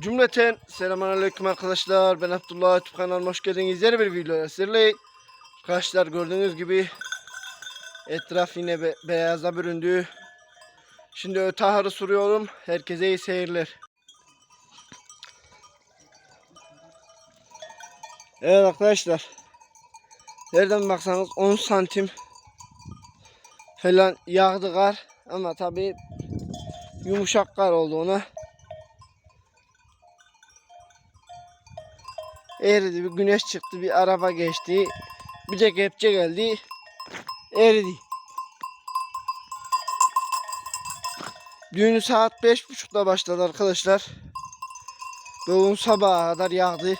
Cümleten selamünaleyküm arkadaşlar. Ben Abdullah YouTube kanalıma hoş geldiniz. Yeni bir videoya sizlerle arkadaşlar gördüğünüz gibi etraf yine be- beyaza büründü. Şimdi ötaharı soruyorum. Herkese iyi seyirler. Evet arkadaşlar. Nereden baksanız 10 santim falan yağdı kar. Ama tabi yumuşak kar oldu ona. Eridi bir güneş çıktı bir araba geçti. Bir de kepçe geldi. Eridi. Düğünü saat beş buçukta başladı arkadaşlar. Bugün sabaha kadar yağdı.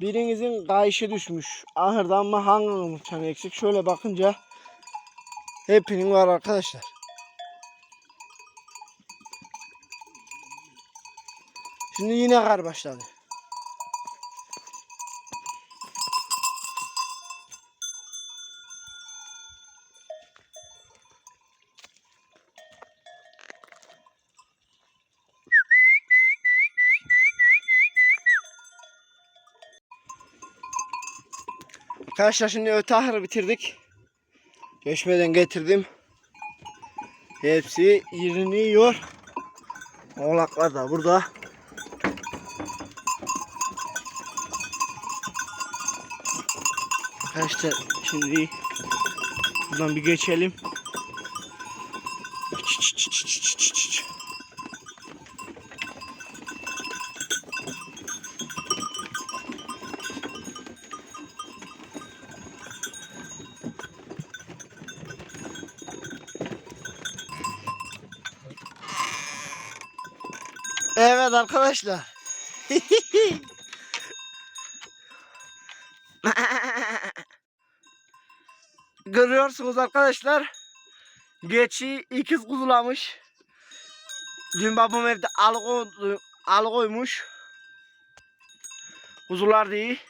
Birinizin kayışı düşmüş. Ahırdan mı hangi uçan eksik? Şöyle bakınca hepinin var arkadaşlar. Şimdi yine kar başladı. Arkadaşlar şimdi öte ahırı bitirdik. Geçmeden getirdim. Hepsi yerini yiyor. Oğlaklar da burada. Arkadaşlar şimdi buradan bir geçelim. Evet arkadaşlar. Görüyorsunuz arkadaşlar. Geçi ikiz kuzulamış. Dün babam evde alıkoydu, alıkoymuş. Kuzular değil.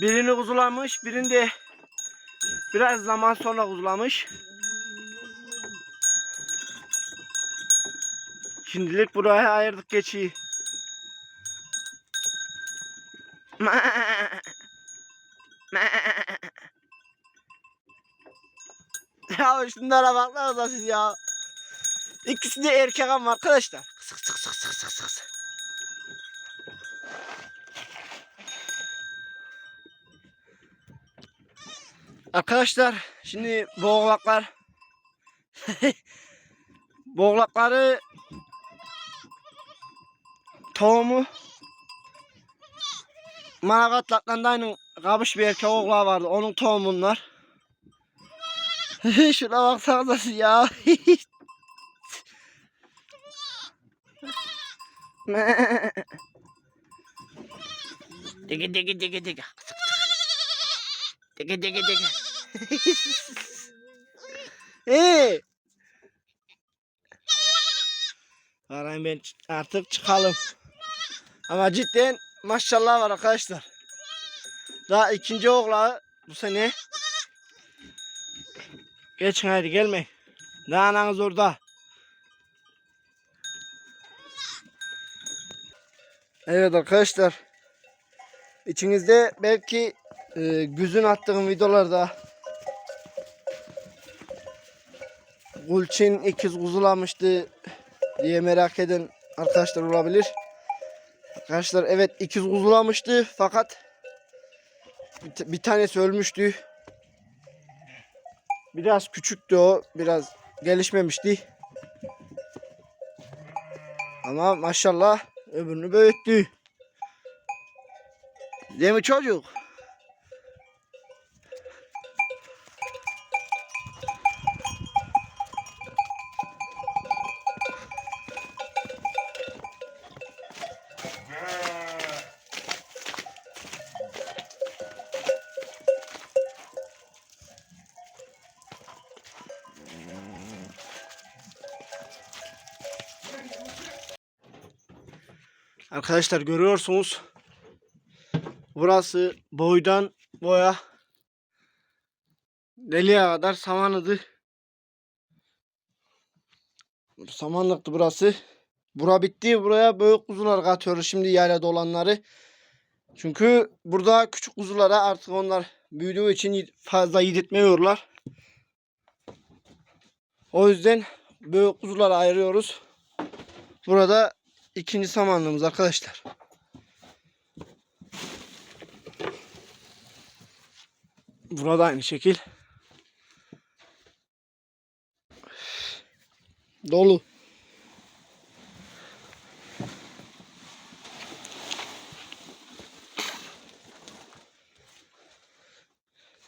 Birini kuzulamış, birini de biraz zaman sonra kuzulamış. Şimdilik buraya ayırdık geçiyi. ya şunlara baksanıza siz ya. İkisi erkek ama arkadaşlar. Sık sık sık sık sık sık. Arkadaşlar şimdi boğlaklar boğlakları tohumu Manavgatlardan aynı kabış bir erkek oğlağı vardı. Onun tohumunlar. Şuna baksanıza ya. Digi digi digi digi. Digi digi digi. Hey. Arayın ben artık çıkalım. Ama cidden maşallah var arkadaşlar. Daha ikinci oğlağı bu sene. Geçin hadi gelmeyin. Daha ananız orada. Evet arkadaşlar. İçinizde belki e, güzün attığım videolarda Gulçin ikiz kuzulamıştı diye merak eden arkadaşlar olabilir. Arkadaşlar evet ikiz kuzulamıştı fakat bir, bir tanesi ölmüştü. Biraz küçüktü o. Biraz gelişmemişti. Ama maşallah öbürünü büyüttü. Değil mi çocuk? Arkadaşlar görüyorsunuz. Burası boydan boya Deliye kadar samanıdı. Samanlıktı burası. Bura bitti. Buraya büyük kuzular katıyoruz şimdi yaylada olanları. Çünkü burada küçük kuzulara artık onlar büyüdüğü için fazla yedirtmiyorlar. O yüzden büyük kuzuları ayırıyoruz. Burada ikinci samanlığımız arkadaşlar. Burada aynı şekil. Dolu.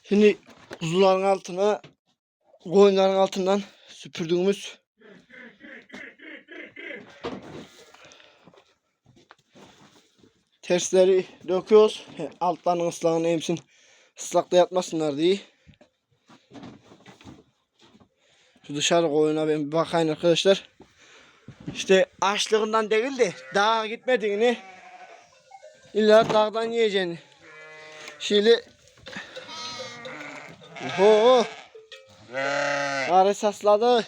Şimdi kuzuların altına koyunların altından süpürdüğümüz tersleri döküyoruz. He, Altlarının ıslahını emsin. Islakta yatmasınlar diye. Şu dışarı koyuna ben bir bakayım arkadaşlar. İşte açlığından değil de dağa gitmediğini illa dağdan yiyeceğini. Şimdi Oho. Arı sasladı.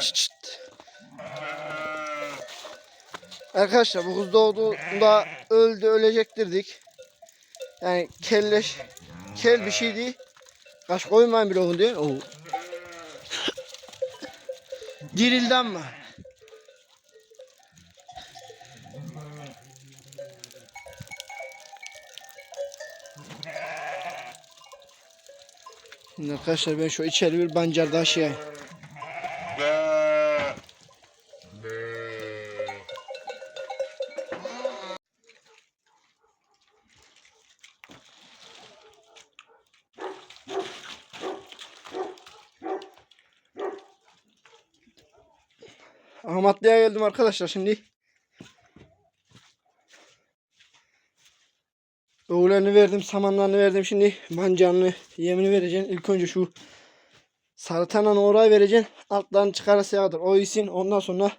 Çıt çıt. Arkadaşlar bu kuz doğduğunda öldü ölecektir dedik. Yani kelleş kel bir şeydi. Kaş koymayın bile onu diyor. Oo. Dirildi. Şimdi arkadaşlar ben şu içeri bir bancar daha şey Ahmetli'ye geldim arkadaşlar şimdi. Öğlerini verdim, samanlarını verdim. Şimdi mancanını, yemini vereceğim. İlk önce şu sarı tanan oraya vereceğim. Altlarını çıkarasıya kadar o isin. Ondan sonra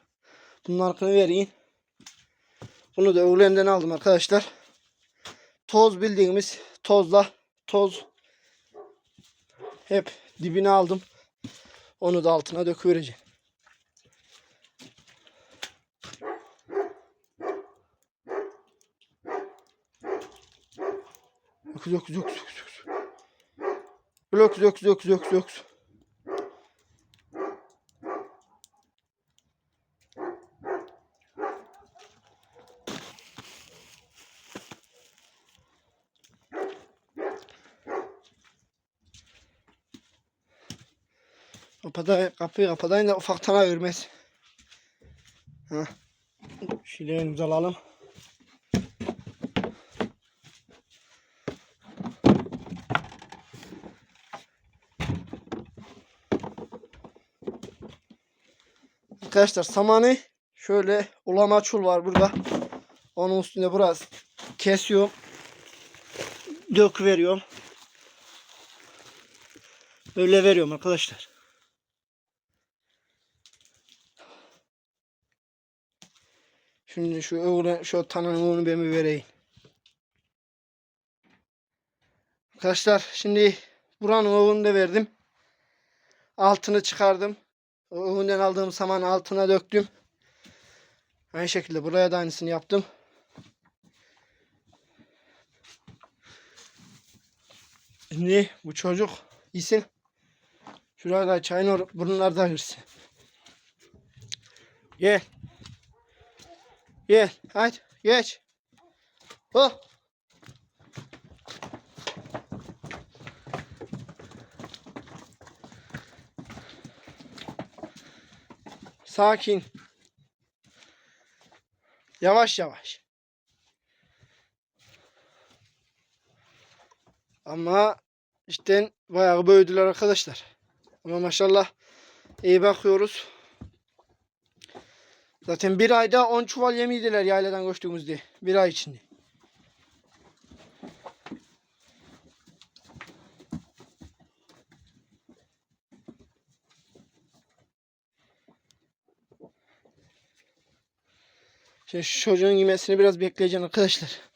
bunun arkını vereyim. Bunu da öğlenden aldım arkadaşlar. Toz bildiğimiz tozla toz hep dibine aldım. Onu da altına döküvereceğim. Öküz öküz öküz öküz öküz. Öküz öküz öküz öküz öküz. Kapada, kapıyı kapatayım da ufaktan ayırmaz. Ha. Şileğimizi alalım. Arkadaşlar samanı şöyle ulama çul var burada. Onun üstünde biraz kesiyorum. Dök veriyorum. Böyle veriyorum arkadaşlar. Şimdi şu öğren, şu tanımını ben bir vereyim. Arkadaşlar şimdi buranın oğunu da verdim. Altını çıkardım. O Öğünden aldığım saman altına döktüm. Aynı şekilde buraya da aynısını yaptım. Şimdi bu çocuk iyisin. Şuraya da çayın bunlar girsin. Gel. Gel. Hadi geç. Oh. Sakin. Yavaş yavaş. Ama cidden bayağı büyüdüler arkadaşlar. Ama maşallah iyi bakıyoruz. Zaten bir ayda 10 çuval yem yediler yayladan koştuğumuz diye. Bir ay içinde. Şimdi şu çocuğun yemesini biraz bekleyeceğim arkadaşlar.